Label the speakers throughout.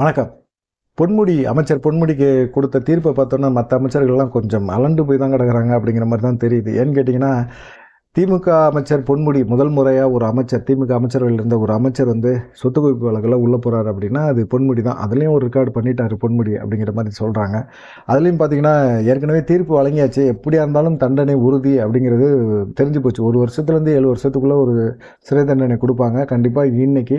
Speaker 1: வணக்கம். பொன்முடி அமைச்சர் பொன்முடிக்கு கொடுத்த தீர்ப்பை பார்த்தோன்னா மற்ற அமைச்சர்கள்லாம் கொஞ்சம் அலண்டு போய் தான் கிடக்குறாங்க அப்படிங்கிற மாதிரி தான் தெரியுது. ஏன்னு கேட்டிங்கன்னா திமுக அமைச்சர் பொன்முடி முதல் முறையாக ஒரு அமைச்சர் திமுக அமைச்சர்கள் இருந்த ஒரு அமைச்சர் வந்து சொத்து குவிப்பு வழக்கில் உள்ளே போகிறாரு அப்படின்னா அது பொன்முடி தான். அதுலேயும் ஒரு ரெக்கார்டு பண்ணிட்டாரு பொன்முடி அப்படிங்கிற மாதிரி சொல்கிறாங்க அதுலேயும் பார்த்தீங்கன்னா ஏற்கனவே தீர்ப்பு வழங்கியாச்சு. எப்படியா இருந்தாலும் தண்டனை உறுதி அப்படிங்கிறது தெரிஞ்சு போச்சு. ஒரு வருஷத்துலேருந்து ஏழு வருஷத்துக்குள்ளே ஒரு சிறை தண்டனை கொடுப்பாங்க. கண்டிப்பாக இன்னைக்கு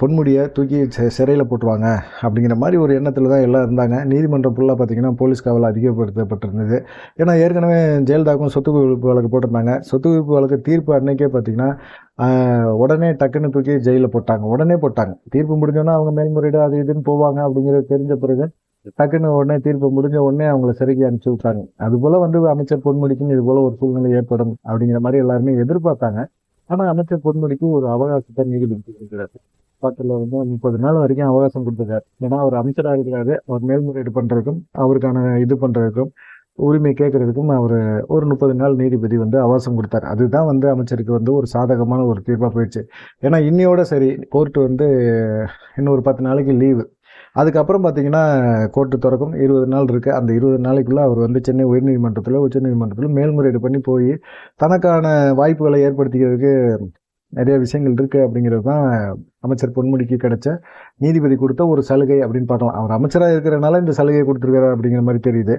Speaker 1: பொன்முடியை தூக்கி சிறையில் போட்டுருவாங்க அப்படிங்கிற மாதிரி ஒரு எண்ணத்தில் தான் எல்லாம் இருந்தாங்க. நீதிமன்றம் ஃபுல்லாக பார்த்தீங்கன்னா போலீஸ் காவல் அதிகப்படுத்தப்பட்டிருந்தது. ஏன்னா ஏற்கனவே ஜெயலலிதாவுக்கும் சொத்து குவிப்பு வழக்கு போட்டிருந்தாங்க. சொத்து குவிப்பு வழக்கு தீர்ப்பு அன்னைக்கே பார்த்தீங்கன்னா உடனே டக்குன்னு தூக்கி ஜெயிலில் போட்டாங்க. உடனே போட்டாங்க. தீர்ப்பு முடிஞ்சோன்னா அவங்க மேல்முறையீடு அது இதுன்னு போவாங்க அப்படிங்கிறது தெரிஞ்ச பிறகு டக்குன்னு உடனே தீர்ப்பு முடிஞ்ச உடனே அவங்கள சிறைக்கு அனுப்பிச்சி விட்டாங்க. அதுபோல் வந்து அமைச்சர் பொன்முடிக்குன்னு இது போல் ஒரு சூழ்நிலை ஏற்படும் அப்படிங்கிற மாதிரி எல்லாருமே எதிர்பார்த்தாங்க. ஆனால் அமைச்சர் பொன்முடிக்கு ஒரு அவகாசத்தை நீதிபதி இருக்கிறாரு பக்கத்தில் வந்து முப்பது நாள் வரைக்கும் அவகாசம் கொடுத்துருக்காரு. ஏன்னா அவர் அமைச்சராக இருக்கிறாரு. அவர் மேல்முறையீடு பண்ணுறதுக்கும் அவருக்கான இது பண்ணுறதுக்கும் உரிமை கேட்கறதுக்கும் அவர் ஒரு முப்பது நாள் நீதிபதி வந்து அவகாசம் கொடுத்தாரு. அதுதான் வந்து அமைச்சருக்கு வந்து ஒரு சாதகமான ஒரு தீர்ப்பாக போயிடுச்சு. ஏன்னா இன்னையோட சரி கோர்ட்டு வந்து இன்னும் ஒரு பத்து நாளைக்கு லீவு. அதுக்கப்புறம் பார்த்தீங்கன்னா கோர்ட்டு திறக்கும் இருபது நாள் இருக்குது அந்த இருபது நாளைக்குள்ளே அவர் வந்து சென்னை உயர்நீதிமன்றத்தில் உச்சநீதிமன்றத்தில் மேல்முறையீடு பண்ணி போய் தனக்கான வாய்ப்புகளை ஏற்படுத்திக்கிறதுக்கு நிறைய விஷயங்கள் இருக்குது அப்படிங்கிறது தான் அமைச்சர் பொன்முடிக்கு கிடைச்ச நீதிபதி கொடுத்த ஒரு சலுகை அப்படின்னு பார்க்கலாம். அவர் அமைச்சராக இருக்கிறனால இந்த சலுகை கொடுத்துருக்காரு அப்படிங்கிற மாதிரி தெரியுது.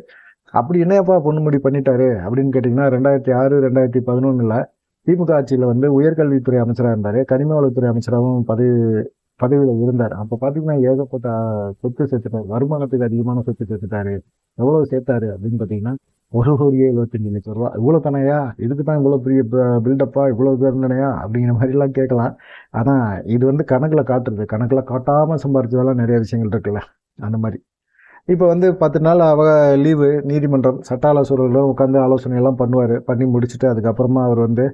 Speaker 1: அப்படி என்னப்பா பொன்முடி பண்ணிட்டாரு அப்படின்னு கேட்டிங்கன்னா ரெண்டாயிரத்தி ஆறு ரெண்டாயிரத்தி பதினொன்றில் திமுக ஆட்சியில் வந்து உயர்கல்வித்துறை அமைச்சராக இருந்தார். கனிம வளத்துறை அமைச்சராகவும் பதவி பதவியில் இருந்தார். அப்போ பார்த்தீங்கன்னா ஏகப்பட்ட சொத்து சேர்த்துட்டார். வருமானத்துக்கு அதிகமான சொத்து சேர்த்துட்டாரு. எவ்வளோ சேர்த்தாரு அப்படின்னு பார்த்தீங்கன்னா ஒரு கோடியே எழுபத்தஞ்சு லட்சம் ரூபா. இவ்வளோ தானையா? இதுக்கு தான் இவ்வளோ பெரிய பில்டப்பா இவ்வளோ பேர் தானையா அப்படிங்கிற மாதிரிலாம் கேட்கலாம். ஆனால் இது வந்து கணக்கில் காட்டுறது. கணக்கில் காட்டாமல் சம்பாரிச்சதெல்லாம் நிறைய விஷயங்கள் இருக்குல்ல. அந்த மாதிரி. இப்போ வந்து பத்து நாள் அவ லீவு நீதிமன்றம் சட்ட ஆலோசகர்களும் உட்காந்து ஆலோசனை எல்லாம் பண்ணுவார். பண்ணி முடிச்சுட்டு அதுக்கப்புறமா அவர் வந்து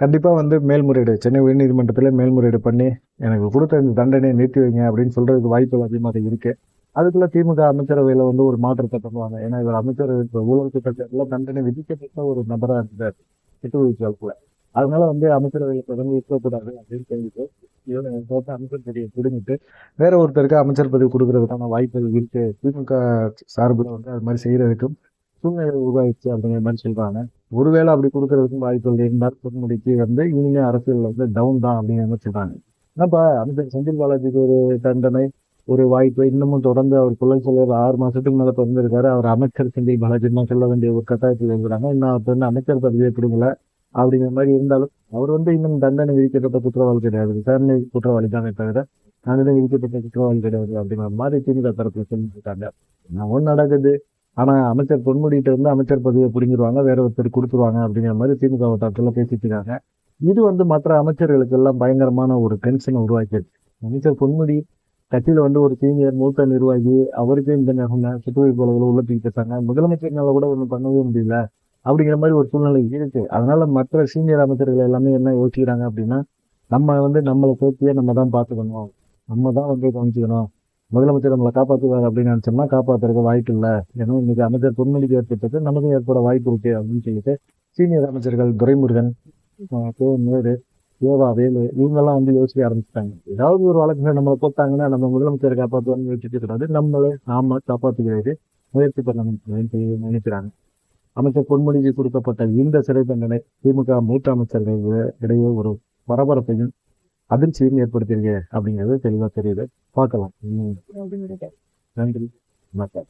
Speaker 1: கண்டிப்பாக வந்து மேல்முறையீடு. சென்னை உயர்நீதிமன்றத்தில் மேல்முறையீடு பண்ணி எனக்கு கொடுத்த இந்த தண்டனையை நிறுத்தி வைங்க அப்படின்னு சொல்கிறதுக்கு வாய்ப்புகள் அதிகமாக இருக்குது அதுக்குள்ள திமுக அமைச்சரவையில் வந்து ஒரு மாற்றத்தை பண்ணுவாங்க. ஏன்னா இவர் அமைச்சர் இப்போ ஊழல் குற்றச்சாட்டுல தண்டனை விதிக்கப்பட்ட ஒரு நபராக இருந்தார் சிட்டு வழக்குல அதனால வந்து அமைச்சரவையில் தொடர்ந்து இருக்கக்கூடாது அப்படின்னு சொல்லிட்டு இவங்க போட்டு அமைச்சர் பதவியை பிடுங்கிட்டு வேற ஒருத்தருக்கு அமைச்சர் பதவி கொடுக்கறதுக்கான வாய்ப்புகள் இருக்கு. திமுக சார்பில் வந்து அது மாதிரி செய்யறதுக்கும் சூழ்நிலை உருவாயிடுச்சு அப்படிங்கிற மாதிரி சொல்றாங்க. ஒருவேளை அப்படி கொடுக்கறதுக்கும் வாய்ப்புகள் இருந்தால் பொன்முடிக்கு வந்து இனிமே அரசியல் வந்து டவுன் தான் அப்படிங்கிற மாதிரி சொல்றாங்க. என்னப்பா அந்த செந்தில் பாலாஜிக்கு ஒரு தண்டனை ஒரு வாய்ப்பு இன்னமும் தொடர்ந்து அவர் பிள்ளை சொல்லுற ஆறு மாசத்துக்கு மேலே திறந்திருக்காரு அவர் அமைச்சர் செந்தில் பாலாஜி தான் சொல்ல வேண்டிய ஒரு கட்டாயத்தில் இருக்கிறாங்க. இன்னும் அவர் வந்து அமைச்சர் பதவியை கொடுக்கல அப்படிங்கிற மாதிரி இருந்தாலும் அவர் வந்து இன்னும் தண்டனை விதிக்கப்பட்ட குற்றவாளி கிடையாது. விசாரணை குற்றவாளி தானே தவிர தண்டனை விதிக்கப்பட்ட குற்றவாளி கிடையாது அப்படிங்கிற மாதிரி திமுக தரப்புல சொல்லிட்டு இருக்காங்க. ஒன்றும் நடக்குது ஆனால் அமைச்சர் பொன்முடிகிட்ட இருந்து அமைச்சர் பதவியை பிடிங்கிருவாங்க வேற ஒருத்தர் கொடுத்துருவாங்க அப்படிங்கிற மாதிரி திமுக வட்டாரத்தில் பேசிட்டு இருக்காங்க இது வந்து மற்ற அமைச்சர்களுக்கு எல்லாம் பயங்கரமான ஒரு டென்ஷனை உருவாக்கிடுச்சு. அமைச்சர் பொன்முடி கட்சியில் வந்து ஒரு சீனியர் மூத்த நிர்வாகி அவருக்கு இந்த நகை சுற்றுவைப்பு உள்ள தூக்கி முதலமைச்சர்னால கூட ஒன்றும் பண்ணவே முடியல அப்படிங்கிற மாதிரி ஒரு சூழ்நிலை இருக்கு அதனால மற்ற சீனியர் அமைச்சர்கள் எல்லாமே என்ன யோசிக்கிறாங்க அப்படின்னா நம்ம வந்து நம்மளை சேர்த்தியே நம்ம தான் பார்த்துக்கணும். நம்ம தான் வந்து கவனிச்சுக்கணும். முதலமைச்சர் நம்மளை காப்பாற்றுவார் அப்படின்னு நினச்சோம்னா காப்பாற்றுறதுக்கு வாய்ப்பு இல்லை. ஏன்னா இன்னைக்கு அமைச்சர் பொன்மொழிக்கு ஏற்பட்டது நமக்கும் ஏற்பட வாய்ப்பு இருக்கு அப்படின்னு சொல்லிட்டு சீனியர் அமைச்சர்கள் துரைமுருகன் கே. நேரு யோகா வேலு இவங்கெல்லாம் வந்து யோசிக்க ஆரம்பிச்சிட்டாங்க. ஏதாவது ஒரு வழக்கு நம்மளை போட்டாங்கன்னா நம்ம முதலமைச்சரை காப்பாற்றுவான்னு யோசிச்சுட்டு கூடாது நம்மளை நாம காப்பாற்றுகிறது முயற்சி பண்ணணும் நினைக்கிறாங்க. அமைச்சர் பொன்மொழிக்கு கொடுக்கப்பட்ட இந்த சிறை தண்டனை திமுக மூத்த அமைச்சர்கள் இடையே ஒரு பரபரப்பையும் அதிர்ச்சியும் ஏற்படுத்தியிருக்கு அப்படிங்கிறது தெளிவா தெரியுது. பார்க்கலாம். நன்றி. வணக்கம்.